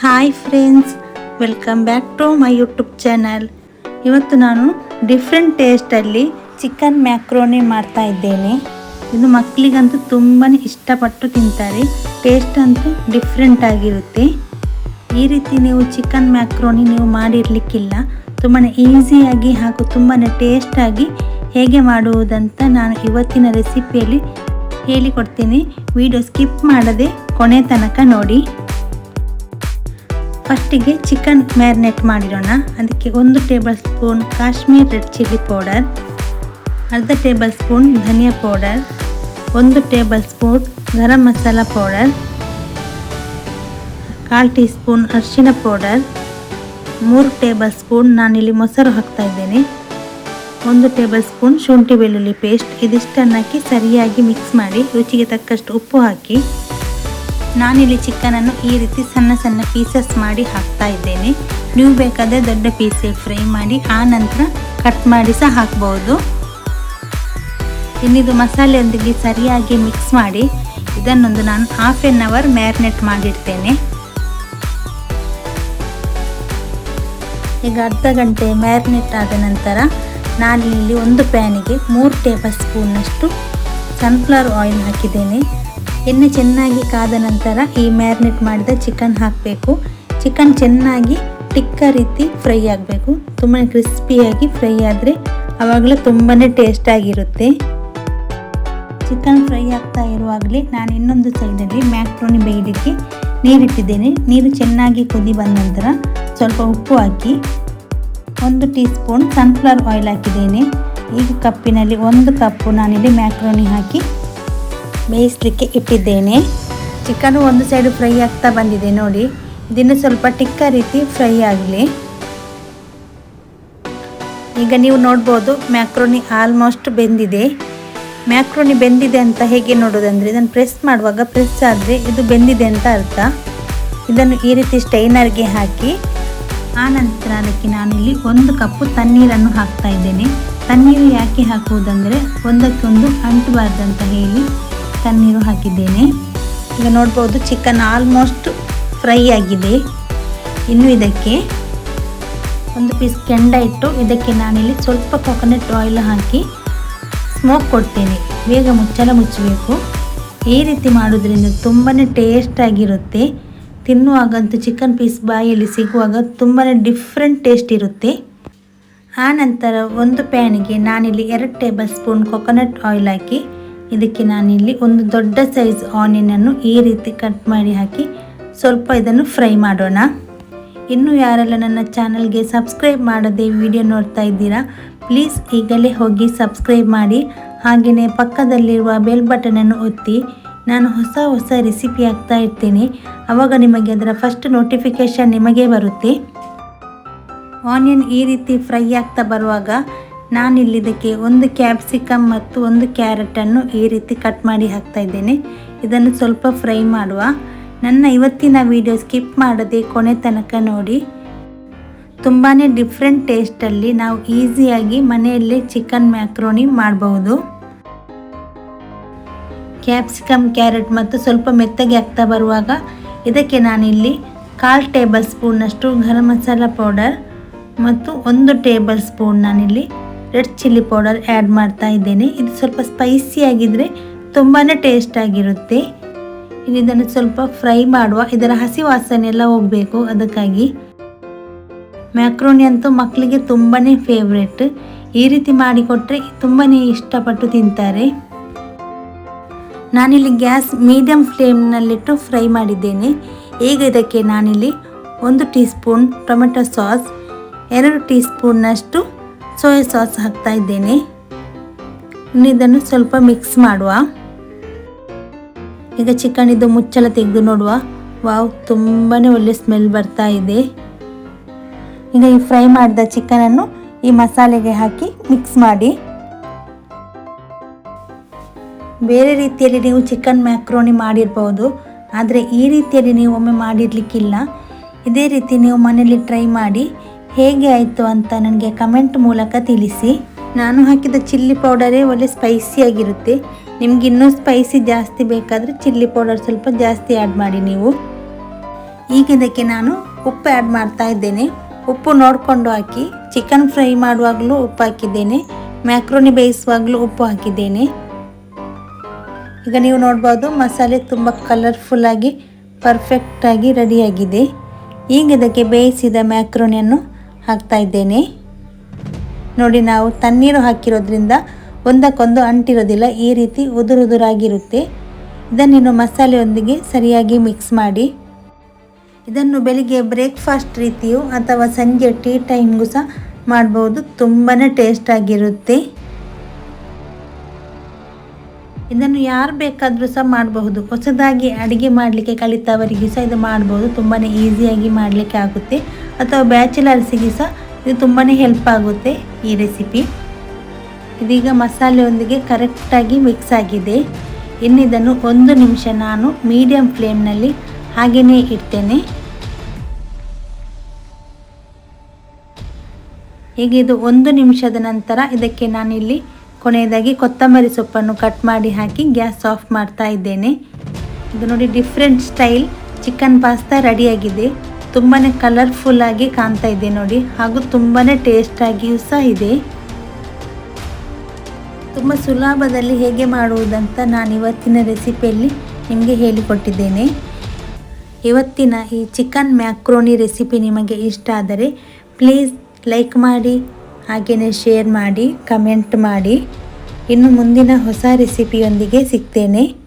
Hi friends, welcome back to my YouTube channel. ಇವತ್ತು ನಾನು different ಟೇಸ್ಟಲ್ಲಿ chicken macaroni ಮಾಡ್ತಾ ಇದ್ದೇನೆ. ಇದು ಮಕ್ಕಳಿಗಂತೂ ತುಂಬಾ ಇಷ್ಟಪಟ್ಟು ತಿಂತಾರೆ. ಟೇಸ್ಟ್ ಅಂತೂ ಡಿಫ್ರೆಂಟ್ ಆಗಿರುತ್ತೆ. ಈ ರೀತಿ ನೀವು ಚಿಕನ್ ಮ್ಯಾಕ್ರೋನಿ ನೀವು ಮಾಡಿರಲಿಕ್ಕಿಲ್ಲ. ತುಂಬಾ ಈಸಿಯಾಗಿ ಹಾಗೂ ತುಂಬಾ ಟೇಸ್ಟಾಗಿ ಹೇಗೆ ಮಾಡುವುದಂತ ನಾನು ಇವತ್ತಿನ ರೆಸಿಪಿಯಲ್ಲಿ ಹೇಳಿಕೊಡ್ತೀನಿ. ವಿಡಿಯೋ ಸ್ಕಿಪ್ ಮಾಡದೆ ಕೊನೆ ತನಕ ನೋಡಿ. ಫಸ್ಟಿಗೆ ಚಿಕನ್ ಮ್ಯಾರಿನೇಟ್ ಮಾಡಿರೋಣ ಅದಕ್ಕೆ ಒಂದು tablespoon Kashmir red chilli powder, ಅರ್ಧ ಟೇಬಲ್ ಸ್ಪೂನ್ ಧನಿಯಾ ಪೌಡರ್, ಒಂದು tablespoon garam masala powder, ಕಾಲು ಟೀ ಸ್ಪೂನ್ ಅರಿಶಿನ ಪೌಡರ್, ಮೂರು ಟೇಬಲ್ ಸ್ಪೂನ್ ನಾನಿಲ್ಲಿ ಮೊಸರು ಹಾಕ್ತಾ ಇದ್ದೇನೆ. ಒಂದು ಟೇಬಲ್ ಸ್ಪೂನ್ ಶುಂಠಿ ಬೆಳ್ಳುಳ್ಳಿ ಪೇಸ್ಟ್. ಇದಿಷ್ಟನ್ನು ಹಾಕಿ ಸರಿಯಾಗಿ ಮಿಕ್ಸ್ ಮಾಡಿ ರುಚಿಗೆ ತಕ್ಕಷ್ಟು ಉಪ್ಪು ಹಾಕಿ. ನಾನಿಲ್ಲಿ ಚಿಕನನ್ನು ಈ ರೀತಿ ಸಣ್ಣ ಸಣ್ಣ ಪೀಸಸ್ ಮಾಡಿ ಹಾಕ್ತಾ ಇದ್ದೇನೆ. ನೀವು ಬೇಕಾದರೆ ದೊಡ್ಡ ಪೀಸಲ್ಲಿ ಫ್ರೈ ಮಾಡಿ ಆ ನಂತರ ಕಟ್ ಮಾಡಿ ಸಹ ಹಾಕ್ಬೋದು. ಇನ್ನಿದು ಮಸಾಲೆಯೊಂದಿಗೆ ಸರಿಯಾಗಿ ಮಿಕ್ಸ್ ಮಾಡಿ ಇದನ್ನೊಂದು ನಾನು ಹಾಫ್ ಎನ್ ಅವರ್ ಮ್ಯಾರಿನೇಟ್ ಮಾಡಿರ್ತೇನೆ. ಈಗ ಅರ್ಧ ಗಂಟೆ ಮ್ಯಾರಿನೇಟ್ ಆದ ನಂತರ ನಾನು ಇಲ್ಲಿ ಒಂದು ಪ್ಯಾನಿಗೆ ಮೂರು ಟೇಬಲ್ ಸ್ಪೂನಷ್ಟು ಸನ್ಫ್ಲವರ್ ಆಯಿಲ್ ಹಾಕಿದ್ದೇನೆ. ಎಣ್ಣೆ ಚೆನ್ನಾಗಿ ಕಾದ ನಂತರ ಈ ಮ್ಯಾರಿನೇಟ್ ಮಾಡಿದ ಚಿಕನ್ ಹಾಕಬೇಕು. ಚಿಕನ್ ಚೆನ್ನಾಗಿ ಟಿಕ್ಕ ರೀತಿ ಫ್ರೈ ಆಗಬೇಕು. ತುಂಬ ಕ್ರಿಸ್ಪಿಯಾಗಿ ಫ್ರೈ ಆದರೆ ಆವಾಗಲೇ ತುಂಬಾ ಟೇಸ್ಟಾಗಿರುತ್ತೆ ಚಿಕನ್ ಫ್ರೈ ಆಗ್ತಾ ಇರುವಾಗಲೇ ನಾನು ಇನ್ನೊಂದು ಸೈಡಲ್ಲಿ ಮ್ಯಾಕ್ರೋನಿ ಬೇಯಲಿಕ್ಕೆ ನೀರಿಟ್ಟಿದ್ದೇನೆ. ನೀರು ಚೆನ್ನಾಗಿ ಕುದಿ ಬಂದ ನಂತರ ಸ್ವಲ್ಪ ಉಪ್ಪು ಹಾಕಿ ಒಂದು ಟೀ ಸ್ಪೂನ್ ಸನ್ಫ್ಲವರ್ ಆಯಿಲ್ ಹಾಕಿದ್ದೇನೆ. ಈಗ ಕಪ್ಪಿನಲ್ಲಿ ಒಂದು ಕಪ್ಪು ನಾನಿಲ್ಲಿ ಮ್ಯಾಕ್ರೋನಿ ಹಾಕಿ ಬೇಯಿಸಲಿಕ್ಕೆ ಇಟ್ಟಿದ್ದೇನೆ. ಚಿಕನು ಒಂದು ಸೈಡು ಫ್ರೈ ಆಗ್ತಾ ಬಂದಿದೆ ನೋಡಿ. ಇದನ್ನು ಸ್ವಲ್ಪ ಟಿಕ್ಕ ರೀತಿ ಫ್ರೈ ಆಗಲಿ. ಈಗ ನೀವು ನೋಡ್ಬೋದು ಮ್ಯಾಕ್ರೋನಿ ಆಲ್ಮೋಸ್ಟ್ ಬೆಂದಿದೆ. ಮ್ಯಾಕ್ರೋನಿ ಬೆಂದಿದೆ ಅಂತ ಹೇಗೆ ನೋಡೋದಂದರೆ, ಇದನ್ನು ಪ್ರೆಸ್ ಮಾಡುವಾಗ ಪ್ರೆಸ್ ಆದರೆ ಇದು ಬೆಂದಿದೆ ಅಂತ ಅರ್ಥ. ಇದನ್ನು ಈ ರೀತಿ ಸ್ಟೈನರ್ಗೆ ಹಾಕಿ. ಆನಂತರ ನಂತರ ಅದಕ್ಕೆ ನಾನಿಲ್ಲಿ ಒಂದು ಕಪ್ಪು ತಣ್ಣೀರನ್ನು ಹಾಕ್ತಾ ಇದ್ದೇನೆ. ತಣ್ಣೀರು ಯಾಕೆ ಹಾಕುವುದಂದರೆ, ಒಂದಕ್ಕೊಂದು ಅಂಟಬಾರ್ದಂತ ಹೇಳಿ. ತಣ್ಣೀರು ಹಾಕಿದ್ದೇನೆ. ಈಗ ನೋಡ್ಬೋದು ಚಿಕನ್ ಆಲ್ಮೋಸ್ಟ್ ಫ್ರೈ ಆಗಿದೆ. ಇನ್ನು ಇದಕ್ಕೆ ಒಂದು ಪೀಸ್ ಕೆಂಡ ಇಟ್ಟು ಇದಕ್ಕೆ ನಾನಿಲ್ಲಿ ಸ್ವಲ್ಪ ಕೊಕೊನಟ್ ಆಯಿಲ್ ಹಾಕಿ ಸ್ಮೋಕ್ ಕೊಡ್ತೇನೆ. ಬೇಗ ಮುಚ್ಚಲ ಮುಚ್ಚಬೇಕು. ಈ ರೀತಿ ಮಾಡೋದ್ರಿಂದ ತುಂಬಾ ಟೇಸ್ಟಾಗಿರುತ್ತೆ ತಿನ್ನುವಾಗಂತೂ ಚಿಕನ್ ಪೀಸ್ ಬಾಯಲ್ಲಿ ಸಿಗುವಾಗ ತುಂಬಾ ಡಿಫ್ರೆಂಟ್ ಟೇಸ್ಟ್ ಇರುತ್ತೆ. ಆನಂತರ ನಂತರ ಒಂದು ಪ್ಯಾನಿಗೆ ನಾನಿಲ್ಲಿ ಎರಡು ಟೇಬಲ್ ಸ್ಪೂನ್ ಕೊಕೊನಟ್ ಆಯಿಲ್ ಹಾಕಿ ಇದಕ್ಕೆ ನಾನಿಲ್ಲಿ ಒಂದು ದೊಡ್ಡ ಸೈಜ್ ಆನಿಯನನ್ನು ಈ ರೀತಿ ಕಟ್ ಮಾಡಿ ಹಾಕಿ ಸ್ವಲ್ಪ ಇದನ್ನು ಫ್ರೈ ಮಾಡೋಣ. ಇನ್ನು ಯಾರೆಲ್ಲ ನನ್ನ ಚಾನಲ್ಗೆ ಸಬ್ಸ್ಕ್ರೈಬ್ ಮಾಡದೆ ವಿಡಿಯೋ ನೋಡ್ತಾ ಇದ್ದೀರಾ, ಪ್ಲೀಸ್ ಈಗಲೇ ಹೋಗಿ ಸಬ್ಸ್ಕ್ರೈಬ್ ಮಾಡಿ. ಹಾಗೆಯೇ ಪಕ್ಕದಲ್ಲಿರುವ ಬೆಲ್ ಬಟನನ್ನು ಒತ್ತಿ, ನಾನು ಹೊಸ ಹೊಸ ರೆಸಿಪಿ ಹಾಕ್ತಾ ಇರ್ತೀನಿ. ಆವಾಗ ನಿಮಗೆ ಅದರ ಫಸ್ಟ್ ನೋಟಿಫಿಕೇಷನ್ ನಿಮಗೆ ಬರುತ್ತೆ. ಆನಿಯನ್ ಈ ರೀತಿ ಫ್ರೈ ಆಗ್ತಾ ಬರುವಾಗ ನಾನಿಲ್ಲಿ ಇದಕ್ಕೆ ಒಂದು ಕ್ಯಾಪ್ಸಿಕಮ್ ಮತ್ತು ಒಂದು ಕ್ಯಾರೆಟನ್ನು ಈ ರೀತಿ ಕಟ್ ಮಾಡಿ ಹಾಕ್ತಾ ಇದ್ದೇನೆ. ಇದನ್ನು ಸ್ವಲ್ಪ ಫ್ರೈ ಮಾಡುವ. ನನ್ನ ಇವತ್ತಿನ ವಿಡಿಯೋ ಸ್ಕಿಪ್ ಮಾಡದೆ ಕೊನೆ ತನಕ ನೋಡಿ. ತುಂಬಾ ಡಿಫ್ರೆಂಟ್ ಟೇಸ್ಟಲ್ಲಿ ನಾವು ಈಸಿಯಾಗಿ ಮನೆಯಲ್ಲೇ ಚಿಕನ್ ಮ್ಯಾಕ್ರೋನಿ ಮಾಡಬಹುದು ಕ್ಯಾಪ್ಸಿಕಮ್, ಕ್ಯಾರೆಟ್ ಮತ್ತು ಸ್ವಲ್ಪ ಮೆತ್ತಗೆ ಆಗ್ತಾ ಬರುವಾಗ ಇದಕ್ಕೆ ನಾನಿಲ್ಲಿ ಕಾಲು ಟೇಬಲ್ ಸ್ಪೂನ್ನಷ್ಟು ಗರಂ ಮಸಾಲ ಪೌಡರ್ ಮತ್ತು ಒಂದು ಟೇಬಲ್ ಸ್ಪೂನ್ ನಾನಿಲ್ಲಿ ರೆಡ್ ಚಿಲ್ಲಿ ಪೌಡರ್ ಆ್ಯಡ್ ಮಾಡ್ತಾ ಇದ್ದೇನೆ. ಇದು ಸ್ವಲ್ಪ ಸ್ಪೈಸಿ ಆಗಿದ್ದರೆ ತುಂಬಾ ಟೇಸ್ಟ್ ಆಗಿರುತ್ತೆ. ಇನ್ನು ಇದನ್ನು ಸ್ವಲ್ಪ ಫ್ರೈ ಮಾಡುವ, ಇದರ ಹಸಿ ವಾಸನೆ ಎಲ್ಲ ಹೋಗಬೇಕು. ಅದಕ್ಕಾಗಿ ಮ್ಯಾಕ್ರೋನಿ ಅಂತೂ ಮಕ್ಕಳಿಗೆ ತುಂಬಾ ಫೇವ್ರೆಟ್ ಈ ರೀತಿ ಮಾಡಿಕೊಟ್ರೆ ತುಂಬಾ ಇಷ್ಟಪಟ್ಟು ತಿಂತಾರೆ. ನಾನಿಲ್ಲಿ ಗ್ಯಾಸ್ ಮೀಡಿಯಂ ಫ್ಲೇಮ್ನಲ್ಲಿಟ್ಟು ಫ್ರೈ ಮಾಡಿದ್ದೇನೆ. ಈಗ ಇದಕ್ಕೆ ನಾನಿಲ್ಲಿ ಒಂದು ಟೀ ಸ್ಪೂನ್ ಟೊಮೆಟೊ ಸಾಸ್, ಎರಡು ಟೀ ಸ್ಪೂನ್ನಷ್ಟು ಸೋಯಾ ಸಾಸ್ ಹಾಕ್ತಾ ಇದ್ದೇನೆ. ಇದನ್ನು ಸ್ವಲ್ಪ ಮಿಕ್ಸ್ ಮಾಡುವ. ಈಗ ಚಿಕನ್ ಇದು ಮುಚ್ಚಳ ತೆಗೆದು ನೋಡುವ. ವಾವ್ ತುಂಬಾ ಒಳ್ಳೆ ಸ್ಮೆಲ್ ಬರ್ತಾ ಇದೆ. ಈಗ ಈ ಫ್ರೈ ಮಾಡಿದ ಚಿಕನನ್ನು ಈ ಮಸಾಲೆಗೆ ಹಾಕಿ ಮಿಕ್ಸ್ ಮಾಡಿ. ಬೇರೆ ರೀತಿಯಲ್ಲಿ ನೀವು ಚಿಕನ್ ಮ್ಯಾಕ್ರೋನಿ ಮಾಡಿರ್ಬೋದು. ಆದರೆ ಈ ರೀತಿಯಲ್ಲಿ ನೀವು ಒಮ್ಮೆ ಮಾಡಿರಲಿಕ್ಕಿಲ್ಲ. ಇದೇ ರೀತಿ ನೀವು ಮನೆಯಲ್ಲಿ ಟ್ರೈ ಮಾಡಿ. ಹೇಗೆ ಆಯಿತು ಅಂತ ನನಗೆ ಕಮೆಂಟ್ ಮೂಲಕ ತಿಳಿಸಿ. ನಾನು ಹಾಕಿದ ಚಿಲ್ಲಿ ಪೌಡರೇ ಒಳ್ಳೆ ಸ್ಪೈಸಿಯಾಗಿರುತ್ತೆ ನಿಮ್ಗೆ ಇನ್ನೂ ಸ್ಪೈಸಿ ಜಾಸ್ತಿ ಬೇಕಾದರೆ ಚಿಲ್ಲಿ ಪೌಡರ್ ಸ್ವಲ್ಪ ಜಾಸ್ತಿ ಆ್ಯಡ್ ಮಾಡಿ ನೀವು. ಈಗ ಇದಕ್ಕೆ ನಾನು ಉಪ್ಪು ಆ್ಯಡ್ ಮಾಡ್ತಾ ಇದ್ದೇನೆ. ಉಪ್ಪು ನೋಡಿಕೊಂಡು ಹಾಕಿ ಚಿಕನ್ ಫ್ರೈ ಮಾಡುವಾಗಲೂ ಉಪ್ಪು ಹಾಕಿದ್ದೇನೆ. ಮ್ಯಾಕ್ರೋನಿ ಬೇಯಿಸುವಾಗಲೂ ಉಪ್ಪು ಹಾಕಿದ್ದೇನೆ. ಈಗ ನೀವು ನೋಡ್ಬೋದು ಮಸಾಲೆ ತುಂಬ ಕಲರ್ಫುಲ್ಲಾಗಿ ಪರ್ಫೆಕ್ಟಾಗಿ ರೆಡಿಯಾಗಿದೆ ಈಗ ಇದಕ್ಕೆ ಬೇಯಿಸಿದ ಮ್ಯಾಕ್ರೋನಿಯನ್ನು ಹಾಕ್ತಾ ಇದ್ದೇನೆ. ನೋಡಿ, ನಾವು ತಣ್ಣೀರು ಹಾಕಿರೋದ್ರಿಂದ ಒಂದಕ್ಕೊಂದು ಅಂಟಿರೋದಿಲ್ಲ, ಈ ರೀತಿ ಉದುರುದುರಾಗಿರುತ್ತೆ. ಇದನ್ನಿನ್ನು ಮಸಾಲೆಯೊಂದಿಗೆ ಸರಿಯಾಗಿ ಮಿಕ್ಸ್ ಮಾಡಿ. ಇದನ್ನು ಬೆಳಿಗ್ಗೆ ಬ್ರೇಕ್ಫಾಸ್ಟ್ ರೀತಿಯು ಅಥವಾ ಸಂಜೆ ಟೀ ಟೈಮ್ಗೂ ಸಹ ಮಾಡ್ಬೋದು. ತುಂಬಾ ಟೇಸ್ಟ್ ಆಗಿರುತ್ತೆ. ಇದನ್ನು ಯಾರು ಬೇಕಾದರೂ ಸಹ ಮಾಡಬಹುದು. ಹೊಸದಾಗಿ ಅಡುಗೆ ಮಾಡಲಿಕ್ಕೆ ಕಲಿತವರಿಗೆ ಸಹ ಇದು ಮಾಡ್ಬೋದು ತುಂಬಾ ಈಸಿಯಾಗಿ ಮಾಡಲಿಕ್ಕೆ ಆಗುತ್ತೆ. ಅಥವಾ ಬ್ಯಾಚುಲರ್ಸಿಗೆ ಸಹ ಇದು ತುಂಬಾ ಹೆಲ್ಪ್ ಆಗುತ್ತೆ ಈ ರೆಸಿಪಿ. ಇದೀಗ ಮಸಾಲೆಯೊಂದಿಗೆ ಕರೆಕ್ಟಾಗಿ ಮಿಕ್ಸ್ ಆಗಿದೆ. ಇನ್ನಿದನ್ನು ಒಂದು ನಿಮಿಷ ನಾನು ಮೀಡಿಯಂ ಫ್ಲೇಮ್ನಲ್ಲಿ ಹಾಗೆಯೇ ಇಡ್ತೇನೆ. ಈಗ ಇದು ಒಂದು ನಿಮಿಷದ ನಂತರ ಇದಕ್ಕೆ ನಾನಿಲ್ಲಿ ಕೊನೆಯದಾಗಿ ಕೊತ್ತಂಬರಿ ಸೊಪ್ಪನ್ನು ಕಟ್ ಮಾಡಿ ಹಾಕಿ ಗ್ಯಾಸ್ ಆಫ್ ಮಾಡ್ತಾ ಇದ್ದೇನೆ. ಇದು ನೋಡಿ ಡಿಫ್ರೆಂಟ್ ಸ್ಟೈಲ್. ಚಿಕನ್ ಪಾಸ್ತಾ ರೆಡಿಯಾಗಿದೆ. ತುಂಬಾ ಕಲರ್ಫುಲ್ಲಾಗಿ ಕಾಣ್ತಾ ಇದೆ ನೋಡಿ. ಹಾಗೂ ತುಂಬಾ ಟೇಸ್ಟಾಗಿಯೂ ಸಹ ಇದೆ. ತುಂಬ ಸುಲಭದಲ್ಲಿ ಹೇಗೆ ಮಾಡುವುದಂತ ನಾನು ಇವತ್ತಿನ ರೆಸಿಪಿಯಲ್ಲಿ ನಿಮಗೆ ಹೇಳಿಕೊಟ್ಟಿದ್ದೇನೆ. ಇವತ್ತಿನ ಈ ಚಿಕನ್ ಮ್ಯಾಕ್ರೋನಿ ರೆಸಿಪಿ ನಿಮಗೆ ಇಷ್ಟ ಆದರೆ ಪ್ಲೀಸ್ ಲೈಕ್ ಮಾಡಿ ಹಾಗೆಯೇ ಶೇರ್ ಮಾಡಿ ಕಮೆಂಟ್ ಮಾಡಿ. ಇನ್ನು ಮುಂದಿನ ಹೊಸ ರೆಸಿಪಿಯೊಂದಿಗೆ ಸಿಗ್ತೇನೆ.